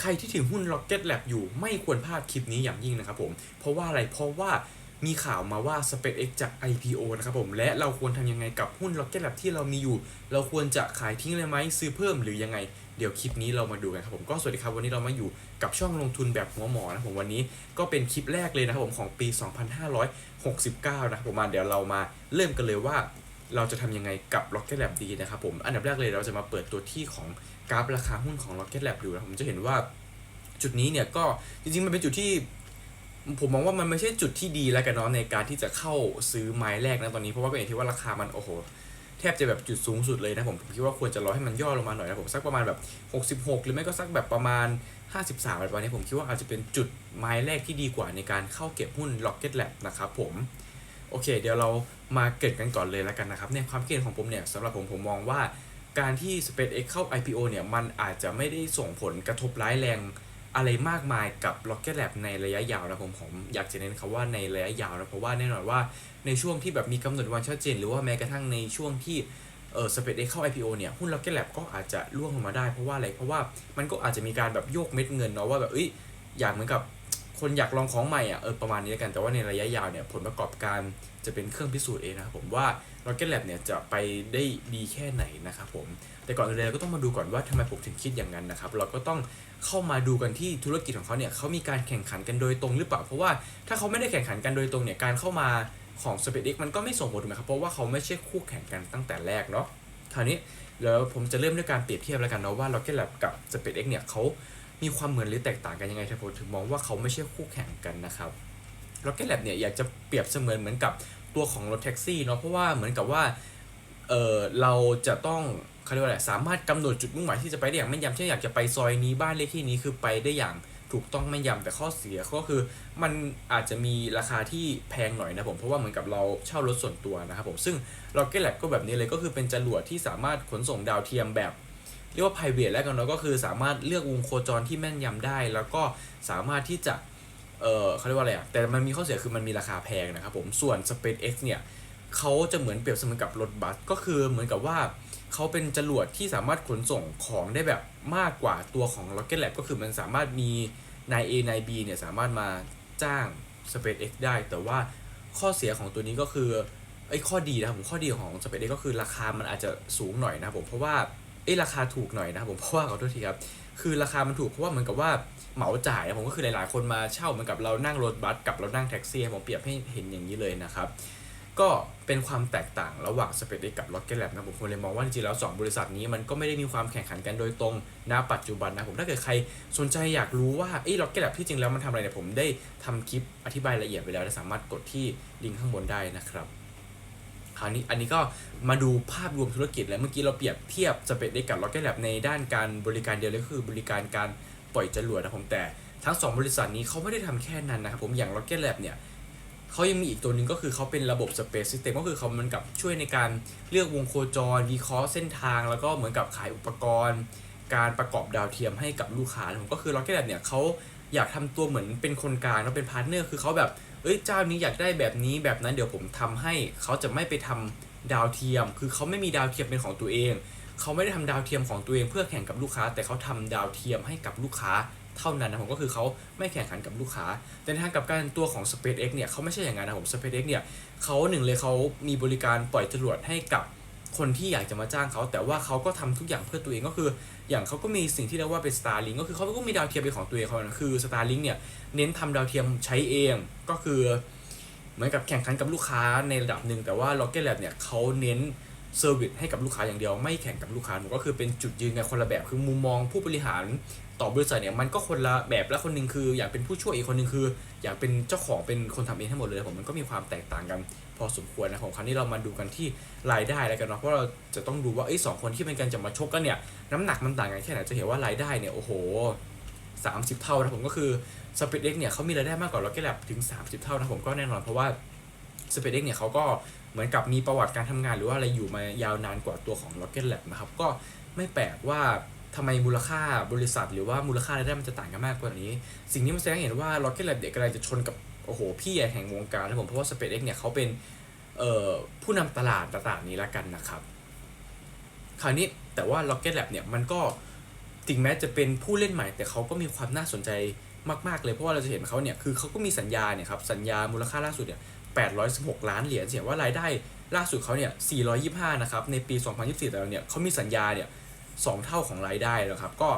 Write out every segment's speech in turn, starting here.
ใครที่ถือหุ้น Rocket Lab อยู่ไม่ควรพลาดคลิปนี้อย่างยิ่งนะครับผม เพราะว่าอะไร เพราะว่ามีข่าวมาว่า SpaceX จะ IPO นะครับผม และเราควรทำยังไงกับหุ้น Rocket Lab ที่เรามีอยู่ เราควรจะขายทิ้งเลยไหมซื้อเพิ่มหรือยังไง เดี๋ยวคลิปนี้เรามาดูกันครับผม ก็สวัสดีครับ วันนี้เรามาอยู่กับช่องลงทุนแบบหัวหมอนะครับผม วันนี้ก็เป็นคลิปแรกเลยนะครับผมของปี 2569 นะครับผมมาเดี๋ยวเรามาเริ่มกันเลยว่า เราจะทำยังไงกับ Rocket Lab ดีนะครับผม อันดับแรกเลยเราจะมาเปิดตัวที่ของกราฟราคาหุ้นของ Rocket Lab ดูนะผมจะเห็นว่าจุดนี้เนี่ยก็จริงๆ มันเป็นจุดที่ ผมมองว่ามันไม่ใช่จุดที่ดีแล้วกันเนาะในการที่จะเข้าซื้อไม้แรกนะตอนนี้เพราะว่าเป็อย่างที่ว่าราคามันโอ้โหแทบจะแบบจุดสูงสุดเลยนะผมผมคิดว่าควรจะรอให้มันย่อลงมาหน่อยนะผมสักประมาณแบบ 66 หรือไม่ก็สักแบบประมาณ 53อะไรประมาณนี้ผมคิดว่าอาจจะเป็นจุดไม้แรกที่ดีกว่าในการเข้าเก็บหุ้น Rocket Lab นะครับผมโอเค เดี๋ยวเรา มาเกิดกันก่อนเลยแล้วกันนะครับในความคิดเห็นของผมเนี่ยสำหรับผมผมมองว่าการที่ SpaceX เข้า IPO เนี่ยมันอาจจะไม่ได้ส่งผลกระทบร้ายแรงอะไรมากมายกับ Rocket Lab ในระยะยาวนะผมผมอยากจะเน้นคำว่าในระยะยาวนะเพราะว่าแน่นอนว่าในช่วงที่แบบมีกำหนดวันชัดเจน หรือว่าแม้กระทั่งในช่วงที่เออ SpaceX เข้า IPO เนี่ยหุ้น Rocket Lab ก็อาจจะร่วงลงมาได้เพราะว่าอะไรเพราะว่ามันก็อาจจะมีการแบบโยกเม็ดเงินเนาะว่าแบบเอ้ยอยากเหมือนกับคนอยากลองของใหม่อะเออประมาณนี้แล้วกันแต่ว่าในระยะยาวเนี่ยผลประกอบการ จะเป็นเครื่องพิสูจน์เองนะครับผมว่า Rocket Lab เนี่ยจะไปได้ดีแค่ไหนนะครับผม แต่ก่อนอื่นเลยเราก็ต้องมาดูก่อนว่าทำไมผมถึงคิดอย่างนั้นนะครับ เราก็ต้องเข้ามาดูกันที่ธุรกิจของเขาเนี่ยเขามีการแข่งขันกันโดยตรงหรือเปล่า เพราะว่าถ้าเขาไม่ได้แข่งขันกันโดยตรงเนี่ยการเข้ามาของ SpaceX มันก็ไม่ส่งผลถูกไหมครับ เพราะว่าเขาไม่ใช่คู่แข่งกันตั้งแต่แรกเนาะ คราวนี้แล้วผมจะเริ่มด้วยการเปรียบเทียบแล้วกันเนาะว่า Rocket Lab กับ SpaceX เนี่ยเขามีความเหมือนหรือแตกต่างกันยังไงถ้าผมถึงมองว่าเขาไม่ใช่คู่แข่งกันนะครับ Rocket Lab เนี่ยอยากจะเปรียบเสมือนเหมือนกับ ตัวของรถแท็กซี่เนาะเพราะว่าเหมือนกับว่าเออเราจะต้องเขาเรียกว่าอะไรสามารถกำหนดจุดมุ่งหมายที่จะไปได้อย่างแม่นยำเช่นอยากจะไปซอยนี้บ้านเลขที่นี้คือไปได้อย่างถูกต้องแม่นยำแต่ข้อเสียก็คือมันอาจจะมีราคาที่แพงหน่อยนะผมเพราะว่าเหมือนกับเราเช่ารถส่วนตัวนะครับผมซึ่ง Rocket Lab ก็แบบนี้เลยก็คือเป็นจรวดที่สามารถขนส่งดาวเทียมแบบเรียกว่า private แล้วกันเนาะก็คือสามารถเลือกวงโคจรที่แม่นยำได้ แล้วก็สามารถที่จะ เออเขาเรียกว่าอะไรอะแต่มันมีข้อเสียคือมันมีราคาแพงนะครับผมส่วน SpaceX เนี่ยเขาจะเหมือนเปรียบเสมือนกับรถบัสก็คือเหมือนกับว่าเขาเป็นจรวดที่สามารถขนส่งของได้แบบมากกว่าตัวของ Rocket Lab ก็คือมันสามารถมีนาย A นาย B เนี่ยสามารถมาจ้าง SpaceX ได้ แต่ว่าข้อเสียของตัวนี้ก็คือไอ้ข้อดีนะครับผมข้อดีของ SpaceX ก็คือราคามันอาจจะสูงหน่อยนะครับผมเพราะว่าเอ้ราคาถูกหน่อยนะครับผมเพราะว่าขอโทษทีครับ คือราคามันถูกเพราะว่าเหมือนกับว่าเหมาจ่ายนะผมก็คือหลายๆ คนมาเช่าเหมือนกับเรานั่งรถบัสกับเรานั่งแท็กซี่ผมเปรียบให้เห็นอย่างนี้เลยนะครับก็เป็นความแตกต่างระหว่าง SpaceX กับ Rocket Lab นะผมเลยมองว่าจริงๆแล้ว 2 บริษัทนี้มันก็ไม่ได้มีความแข่งขันกันโดยตรงณปัจจุบันนะผมถ้าเกิดใครสนใจอยากรู้ว่าไอ้ Rocket Lab ที่จริงแล้วมันทำอะไรเนี่ยผมได้ทำคลิปอธิบายละเอียดไปแล้วนะสามารถกดที่ลิงก์ข้างบนได้นะครับ คราวนี้อันนี้ก็มาดูภาพรวมธุรกิจแล้วเมื่อกี้เราเปรียบเทียบ SpaceX กับ Rocket Lab ในด้านการบริการเดียวเลยก็คือบริการการปล่อยจรวดนะผมแต่ทั้ง 2 บริษัทนี้เขาไม่ได้ทำแค่นั้นนะครับผมอย่าง Rocket Lab เนี่ยเขายังมีอีกตัวหนึ่งก็คือเขาเป็นระบบ Space System ก็คือเขามือนกับช่วยในการเลือกวงโคจรวิเคราะห์เส้นทาง แล้วก็เหมือนกับขายอุปกรณ์ การประกอบดาวเทียมให้กับลูกค้านะผมก็คือ Rocket Lab เนี่ยเขาอยากทำตัวเหมือนเป็นคนกลางแล้วเป็นพาร์ทเนอร์คือเขาแบบ เอ้ยเจ้านี้อยากได้แบบนี้แบบนั้นเดี๋ยวผมทำให้เขาจะไม่ไปทำดาวเทียม คือเขาไม่มีดาวเทียมเป็นของตัวเอง เขาไม่ได้ทำดาวเทียมของตัวเองเพื่อแข่งกับลูกค้า แต่เขาทำดาวเทียมให้กับลูกค้าเท่านั้นนะผมก็คือเขาไม่แข่งขันกับลูกค้า แต่ในทางกับการตัวของ SpaceX เนี่ยเขาไม่ใช่อย่างนั้นนะผม SpaceX เนี่ยเขาหนึ่งเลยเขามีบริการปล่อยจรวดให้กับ คนที่อยากจะมาจ้างเขา แต่ว่าเขาก็ทำทุกอย่างเพื่อตัวเองก็คือ อย่างเขาก็มีสิ่งที่เรียกว่าเป็น Starlink ก็คือเขาก็มีดาวเทียมเป็นของตัวเองเขาคือ Starlink เนี่ยเน้นทำดาวเทียมใช้เองก็คือ เหมือนกับแข่งขันกับลูกค้าในระดับหนึ่งแต่ว่า Rocket Lab เนี่ยเขาเน้นเซอร์วิสให้กับลูกค้าอย่างเดียวไม่แข่งกับลูกค้าผมก็คือเป็นจุดยืนกันคนละแบบคือมุมมองผู้บริหารต่อบริษัทเนี่ยมันก็คนละแบบและคนหนึ่งคือ อยากเป็นผู้ช่วยอีกคนหนึ่งคือ อยากเป็นเจ้าของเป็นคนทำเองทั้งหมดเลยผมมันก็มีความแตกต่างกัน พอสมควรนะของครั้นี้เรามาดูกันที่รายได้แล้วกันเนาะเพราะเราจะต้องดูว่าไอ้สองคนที่เป็นกันจะมาชกกันเนี่ยน้ำหนักมันต่างกันแค่ไหนจะเห็นว่ารายได้เนี่ยโอ้โห 30 เท่านะผมก็คือ SpaceX เนี่ยเขามีรายได้มากกว่า Rocket Lab ถึง 30 เท่านะผมก็แน่นอนเพราะว่า SpaceX เนี่ยเขาก็เหมือนกับมีประวัติการทำงานหรือว่าอะไรอยู่มายาวนานกว่าตัวของ Rocket Lab นะครับก็ไม่แปลกว่าทำไมมูลค่าบริษัท หรือว่ามูลค่ารายได้มันจะต่างกันมากกว่านี้ สิ่งนี้มันแสดงเห็นว่า Rocket Lab เด็กกำลังจะชนกับ โอ้โห พี่ใหญ่แห่งวงการนะผมเพราะว่า SpaceX เนี่ยเขาเป็นผู้นำตลาดตลาดนี้แล้วกันนะครับ คราวนี้แต่ว่า Rocket Lab เนี่ยมันก็ถึงแม้จะเป็นผู้เล่นใหม่ แต่เขาก็มีความน่าสนใจมาก ๆ เลย เพราะว่าเราจะเห็นเขาเนี่ยคือเขาก็มีสัญญาเนี่ยครับสัญญามูลค่าล่าสุดเนี่ย816 ล้านเหรียญเสียว่ารายได้ล่าสุดเขาเนี่ย 425 นะครับ ในปี 2024 แต่ละเนี่ยเขามีสัญญาเนี่ยสองเท่าของรายได้แล้วครับ ก็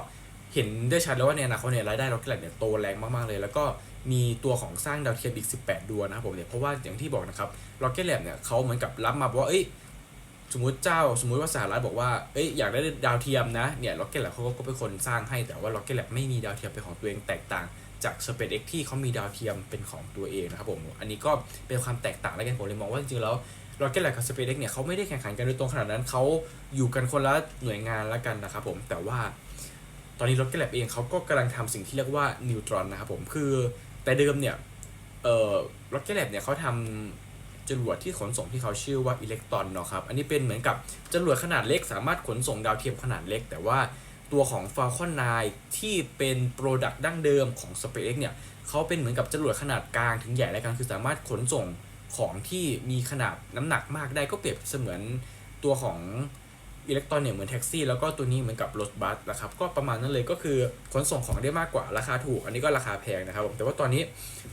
เห็นได้ชัดแล้วว่าในอนาคตเนี่ยรายได้ล็อกเก็ตเนี่ยโตแรงมาก ๆ เลย แล้วก็ มีตัวของสร้างดาวเทียมอีก 18 ดวงนะครับผมเนี่ยเพราะว่าอย่างที่บอกนะครับล็อกเก็ตแลบเนี่ยเขาเหมือนกับรับมาบอกว่าเอ้ยสมมุติเจ้าสมมุติว่าสหรัฐบอกว่าเอ้ยอยากได้ดาวเทียมนะเนี่ย Rocket Lab เขาก็เป็นคนสร้างให้แต่ว่า Rocket Lab ไม่มีดาวเทียมเป็นของตัวเองแตกต่างจาก SpaceX ที่เขามีดาวเทียมเป็นของตัวเองนะครับผมอันนี้ก็เป็นความแตกต่างแล้วกันผมเลยมองว่าจริงๆแล้ว Rocket Lab กับ SpaceX เนี่ยเขาไม่ได้แข่งขันกันโดยตรงขนาดนั้นเขาอยู่กันคนละหน่วยงานแล้วกันนะครับผมแต่ว่าตอนนี้ Rocket Lab เองเขาก็กำลังทำสิ่งที่เรียกว่า Neutron นะครับผมคือ แต่เดิมเนี่ยเอ่อ Rocket Lab เนี่ยเขาทำจรวดที่ขนส่งที่เขาชื่อว่าอิเล็กตรอนเนาะครับ อันนี้เป็นเหมือนกับจรวดขนาดเล็กสามารถขนส่งดาวเทียมขนาดเล็ก แต่ว่าตัวของ Falcon 9 ที่เป็นโปรดักต์ดั้งเดิมของ SpaceX เนี่ยเขาเป็นเหมือนกับจรวดขนาดกลางถึงใหญ่แล้วกันคือสามารถขนส่งของที่มีขนาดน้ำหนักมากได้ก็เปรียบเสมือนตัวของ อิเล็กตรอนเนี่ยเหมือนแท็กซี่แล้วก็ตัวนี้เหมือนกับรถบัสนะครับก็ประมาณนั้นเลยก็คือขนส่งของได้มากกว่าราคาถูก อันนี้ก็ราคาแพงนะครับผมแต่ว่าตอนนี้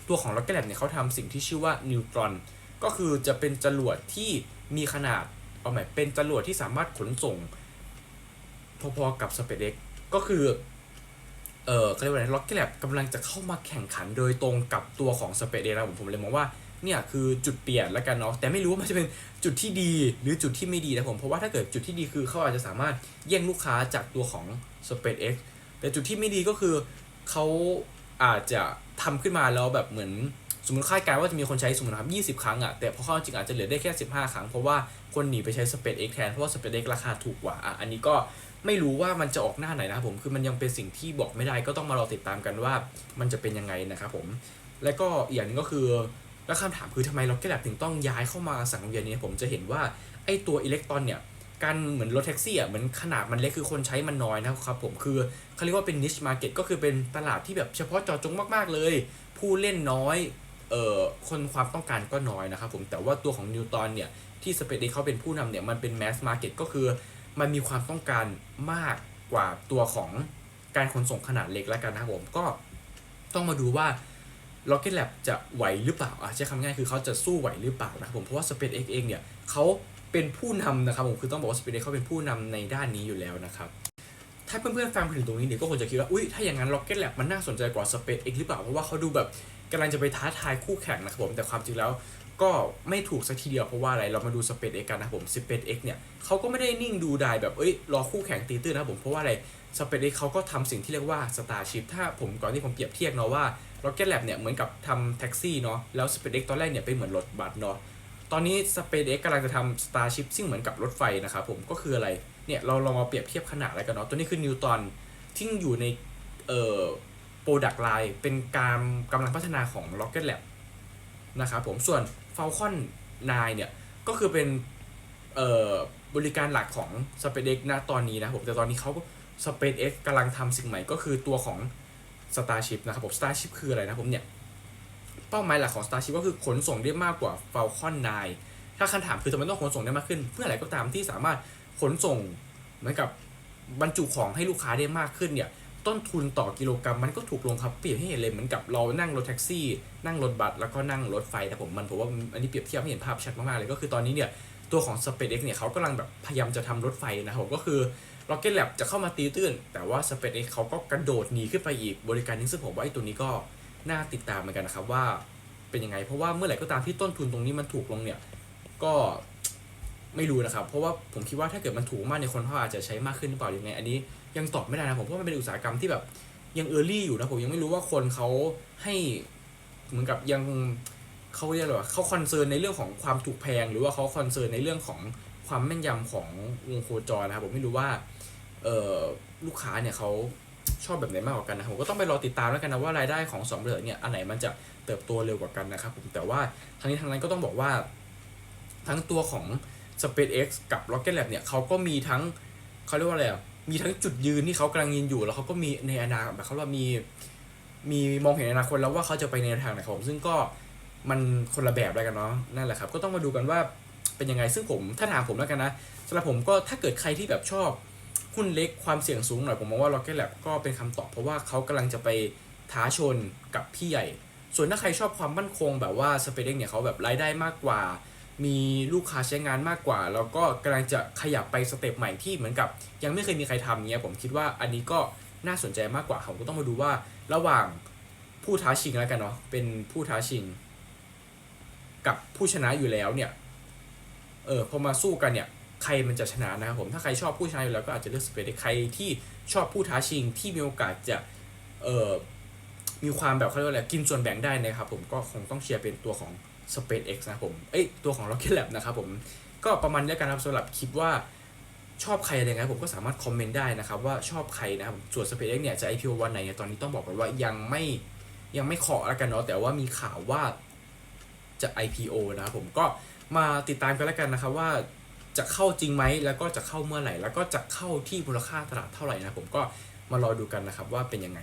ตัวของ Rocket Lab เนี่ยเขาทำสิ่งที่ชื่อว่านิวตรอนก็คือจะเป็นจรวดที่มีขนาดเอาใหม่เป็นจรวดที่สามารถขนส่งพอๆกับ SpaceX ก็คือเออเขาเรียกว่าอะไร Rocket Lab กำลังจะเข้ามาแข่งขันโดยตรงกับตัวของ SpaceX นะผมผมเลยมองว่า เนี่ยคือจุดเปลี่ยนแล้วกันเนาะแต่ไม่รู้ว่ามันจะเป็นจุดที่ดีหรือจุดที่ไม่ดีนะผมเพราะว่าถ้าเกิดจุดที่ดีคือเขาอาจจะสามารถแย่งลูกค้าจากตัวของ SpaceX แต่จุดที่ไม่ดีก็คือเขาอาจจะทำขึ้นมาแล้วแบบเหมือนสมมติคาดการณ์ว่าจะมีคนใช้สมมตินะครับ20 ครั้งอะแต่พอเข้าจริงอาจจะเหลือได้แค่ 15 ครั้ง เพราะว่าคนหนีไปใช้ SpaceX แทนเพราะว่า SpaceX ราคาถูกกว่าอะอันนี้ก็ไม่รู้ว่ามันจะออกหน้าไหนนะครับผมคือมันยังเป็นสิ่งที่บอกไม่ได้ก็ต้องมารอติดตามกันว่ามันจะเป็นยังไงนะครับผม และก็อีกอย่างนึงก็คือ แล้วคำถามคือทำไม Rocket Lab ถึงต้องย้ายเข้ามาสังเวียนนี้ผมจะเห็นว่าไอ้ตัวอิเล็กตรอนเนี่ยการเหมือนรถแท็กซี่อะเหมือนขนาดมันเล็กคือคนใช้มันน้อยนะครับผมคือเขาเรียกว่าเป็น niche market ก็คือเป็นตลาดที่แบบเฉพาะเจาะจงมากๆเลย ผู้เล่นน้อยเอ่อคนความต้องการก็น้อยนะครับผมแต่ว่าตัวของนิวตอนเนี่ยที่สเปซเขาเป็นผู้นำเนี่ยมันเป็นแมสมาร์เก็ตก็คือ มันมีความต้องการมากกว่าตัวของการขนส่งขนาดเล็กแล้วกันนะครับผมก็ต้องมาดูว่า ล็อกเก็ตแลบจะไหวหรือเปล่าอะใช้คำง่ายคือเขาจะสู้ไหวหรือเปล่านะครับผมเพราะว่า SpaceX เองเนี่ยเขาเป็นผู้นำนะครับผมคือต้องบอกว่า SpaceX เขาเป็นผู้นำในด้านนี้อยู่แล้วนะครับถ้าเพื่อนๆฟังมาถึงตรงนี้เนี่ยก็คงจะคิดว่าอุ้ยถ้าอย่างนั้น Rocket Lab มันน่าสนใจกว่า SpaceX หรือเปล่าเพราะว่าเขาดูแบบกำลังจะไปท้าทายคู่แข่งนะครับผมแต่ความจริงแล้ว ก็ไม่ถูกสักทีเดียวเพราะว่าอะไรเรามาดู SpaceX กันนะผม SpaceX เนี่ยเขาก็ไม่ได้นิ่งดูดายแบบเอ้ยรอคู่แข่งตีตื้นนะผมเพราะว่าอะไร SpaceX เขาก็ทำสิ่งที่เรียกว่า Starship ถ้าผมก่อนที่ผมเปรียบเทียบเนาะว่า Rocket Lab เนี่ยเหมือนกับทำแท็กซี่เนาะแล้ว SpaceX ตอนแรกเนี่ยเป็นเหมือนรถบัสเนาะตอนนี้ SpaceX กำลังจะทำ Starship ซึ่งเหมือนกับรถไฟนะครับผมก็คืออะไรเนี่ยเราลองมาเปรียบเทียบขนาดอะไรกันเนาะตัวนี้คือนิวตันที่อยู่ในเอ่อโปรดักต์ไลน์เป็นการกำลังพัฒนาของ Rocket Lab นะครับผมส่วน Falcon 9 เนี่ย ก็คือเป็นบริการหลักของ SpaceX ณตอนนี้นะผมแต่ตอนนี้เขา SpaceX กำลังทำสิ่งใหม่ก็คือตัวของ Starship นะครับผม Starship คืออะไรนะผมเนี่ย เป้าหมายหลักของ Starship ก็คือขนส่งได้มากกว่า Falcon 9 ถ้าคำถามคือทำไมต้องขนส่งได้มากขึ้น เพื่ออะไรก็ตามที่สามารถขนส่งเหมือนกับบรรจุของให้ลูกค้าได้มากขึ้นเนี่ย ต้นทุนต่อกิโลกรัมมันก็ถูกลงครับเปรียบให้เห็นเลยเหมือนกับเรานั่งรถแท็กซี่ นั่งรถบัสแล้วก็นั่งรถไฟแต่ผมมันผมว่าอันนี้เปรียบเทียบให้เห็นภาพชัดมากๆเลยก็คือตอนนี้เนี่ยตัวของ SpaceX เนี่ยเขากำลังแบบพยายามจะทำรถไฟนะครับผมก็คือ Rocket Lab จะเข้ามาตีตื้น แต่ว่า SpaceX เขาก็กระโดดหนีขึ้นไปอีกบริการนี้ซึ่งผมว่าไอ้ตัวนี้ก็น่าติดตามเหมือนกันนะครับว่าเป็นยังไง เพราะว่าเมื่อไหร่ก็ตามที่ต้นทุนตรงนี้มันถูกลงเนี่ยก็ไม่รู้นะครับ เพราะว่าผมคิดว่าถ้าเกิดมันถูกมากในคนเขาอาจจะใช้มากขึ้นหรือเปล่ายังไง อันนี้ ยังตอบไม่ได้นะผมเพราะมันเป็นอุตสาหกรรมที่แบบยังเออร์ลี่อยู่นะผมยังไม่รู้ว่าคนเขาให้เหมือนกับยังเขาเรียกอะไรวะเขาคอนเซิร์นในเรื่องของความถูกแพง หรือว่าเขาคอนเซิร์นในเรื่องของความแม่นยำของวงโคจรนะครับผมไม่รู้ว่าเออลูกค้าเนี่ยเขาชอบแบบไหนมากกว่ากันนะผมก็ต้องไปรอติดตามแล้วกันนะว่ารายได้ของสองบริษัทเนี่ยอันไหนมันจะเติบโตเร็วกว่ากันนะครับผมแต่ว่าทั้งนี้ทั้งนั้นก็ต้องบอกว่าทั้งตัวของ SpaceX กับ Rocket Lab เนี่ยเขาก็มีทั้งเขาเรียกว่าอะไรอะ มีทั้งจุดยืนที่เขากำลังยืนอยู่ แล้วเขาก็มีในอนาคตแบบเขาว่ามีมีมองเห็นอนาคตแล้วว่าเขาจะไปในทางไหนครับผมซึ่งก็มันคนละแบบแล้วกันเนาะนั่นแหละครับ ก็ต้องมาดูกันว่าเป็นยังไงซึ่งผมถ้าถามผมแล้วกันนะสำหรับผมก็ถ้าเกิดใครที่แบบชอบหุ้นเล็กความเสี่ยงสูงหน่อยผมมองว่า Rocket Lab ก็เป็นคำตอบเพราะว่าเขากำลังจะไปท้าชนกับพี่ใหญ่ ส่วนถ้าใครชอบความมั่นคงแบบว่า SpaceX เนี่ยเขาแบบรายได้มากกว่า มีลูกค้าใช้งานมากกว่า แล้วก็กำลังจะขยับไปสเต็ปใหม่ที่เหมือนกับ ยังไม่เคยมีใครทำเนี้ยผมคิดว่าอันนี้ก็น่าสนใจมากกว่าผมก็ต้องมาดูว่าระหว่างผู้ท้าชิงแล้วกันเนาะเป็นผู้ท้าชิง กับผู้ชนะอยู่แล้วเนี่ยเออพอมาสู้กันเนี่ยใครมันจะชนะนะครับผมถ้าใครชอบผู้ชนะอยู่แล้วก็อาจจะเลือกสเปซใครที่ชอบผู้ท้าชิงที่มีโอกาสจะเออมีความแบบเขาเรียกว่าอะไรกินส่วนแบ่งได้นะครับผมก็คงต้องเชียร์เป็นตัวของ SpaceX นะผม เอ้ย ตัวของ Rocket Lab นะครับผม ก็ประมาณนี้กันครับสำหรับคลิปว่าชอบใครอะไรไงผมก็สามารถคอมเมนต์ได้นะครับว่าชอบใครนะครับส่วน SpaceX เนี่ยจะ IPO วันไหนเนี่ยตอนนี้ต้องบอกกันว่ายังไม่ยังไม่เคาะแล้วกันเนาะแต่ว่ามีข่าวว่าจะ IPO นะครับผมก็มาติดตามกันแล้วกันนะครับว่าจะเข้าจริงไหมแล้วก็จะเข้าเมื่อไหร่ แล้วก็จะเข้าที่มูลค่าตลาดเท่าไหร่นะผมก็มารอดูกันนะครับว่าเป็นยังไง